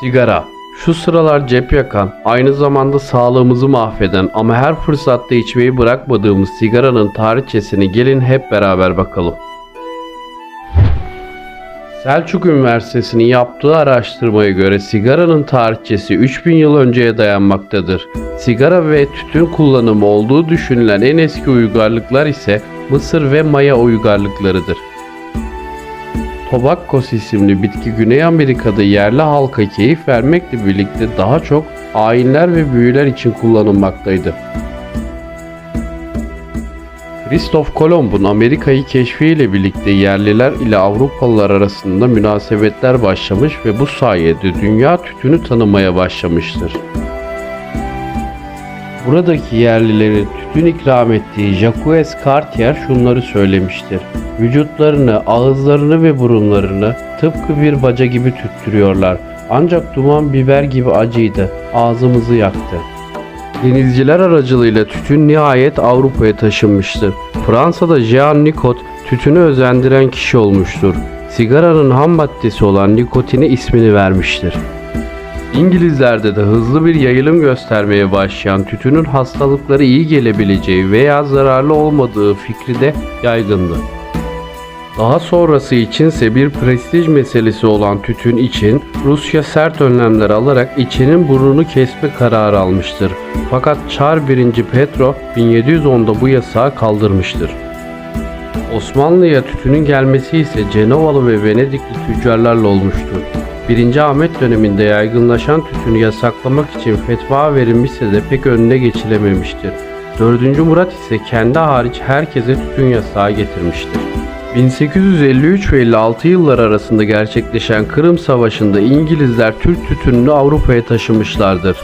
Sigara. Şu sıralar cep yakan, aynı zamanda sağlığımızı mahveden ama her fırsatta içmeyi bırakmadığımız sigaranın tarihçesini gelin hep beraber bakalım. Selçuk Üniversitesi'nin yaptığı araştırmaya göre sigaranın tarihçesi 3000 yıl önceye dayanmaktadır. Sigara ve tütün kullanımı olduğu düşünülen en eski uygarlıklar ise Mısır ve Maya uygarlıklarıdır. Tobakkos isimli bitki Güney Amerika'da yerli halka keyif vermekle birlikte daha çok ayinler ve büyüler için kullanılmaktaydı. Kristof Kolomb'un Amerika'yı keşfiyle birlikte yerliler ile Avrupalılar arasında münasebetler başlamış ve bu sayede dünya tütünü tanımaya başlamıştır. Buradaki yerlilerin tütün ikram ettiği Jacques Cartier şunları söylemiştir. Vücutlarını, ağızlarını ve burunlarını tıpkı bir baca gibi tüttürüyorlar. Ancak duman biber gibi acıydı. Ağzımızı yaktı. Denizciler aracılığıyla tütün nihayet Avrupa'ya taşınmıştır. Fransa'da Jean Nicot tütünü özendiren kişi olmuştur. Sigaranın ham maddesi olan nikotine ismini vermiştir. İngilizlerde de hızlı bir yayılım göstermeye başlayan tütünün hastalıkları iyi gelebileceği veya zararlı olmadığı fikri de yaygındı. Daha sonrası içinse bir prestij meselesi olan tütün için Rusya sert önlemler alarak içinin burnunu kesme kararı almıştır. Fakat Çar 1. Petro 1710'da bu yasağı kaldırmıştır. Osmanlı'ya tütünün gelmesi ise Cenovalı ve Venedikli tüccarlarla olmuştur. 1. Ahmet döneminde yaygınlaşan tütünü yasaklamak için fetva verilmişse de pek önüne geçilememiştir. 4. Murat ise kendi hariç herkese tütün yasağı getirmiştir. 1853 ve 56 yıllar arasında gerçekleşen Kırım Savaşı'nda İngilizler Türk tütününü Avrupa'ya taşımışlardır.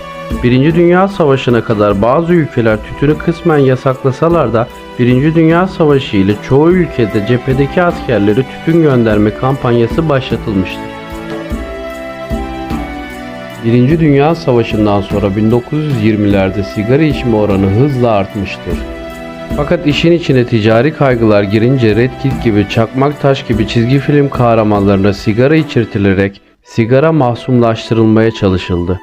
Birinci Dünya Savaşı'na kadar bazı ülkeler tütünü kısmen yasaklasalar da Birinci Dünya Savaşı ile çoğu ülkede cephedeki askerleri tütün gönderme kampanyası başlatılmıştır. Birinci Dünya Savaşı'ndan sonra 1920'lerde sigara içme oranı hızla artmıştır. Fakat işin içine ticari kaygılar girince Red Kit gibi Çakmak Taş gibi çizgi film kahramanlarına sigara içirtilerek sigara mahsumlaştırılmaya çalışıldı.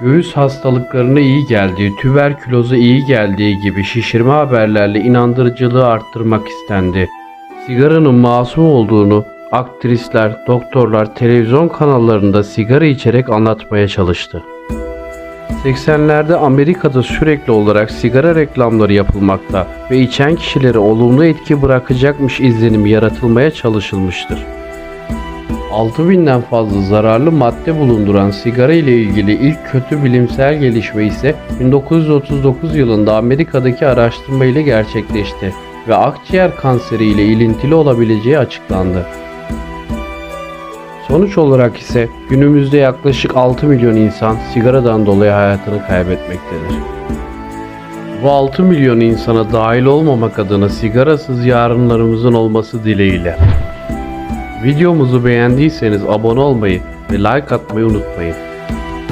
Göğüs hastalıklarına iyi geldiği, tüberküloza iyi geldiği gibi şişirme haberlerle inandırıcılığı arttırmak istendi. Sigaranın masum olduğunu aktrisler, doktorlar televizyon kanallarında sigara içerek anlatmaya çalıştı. 80'lerde Amerika'da sürekli olarak sigara reklamları yapılmakta ve içen kişilere olumlu etki bırakacakmış izlenimi yaratılmaya çalışılmıştır. 6000'den fazla zararlı madde bulunduran sigara ile ilgili ilk kötü bilimsel gelişme ise 1939 yılında Amerika'daki araştırma ile gerçekleşti ve akciğer kanseri ile ilintili olabileceği açıklandı. Sonuç olarak ise günümüzde yaklaşık 6 milyon insan sigaradan dolayı hayatını kaybetmektedir. Bu 6 milyon insana dahil olmamak adına sigarasız yarınlarımızın olması dileğiyle. Videomuzu beğendiyseniz abone olmayı ve like atmayı unutmayın.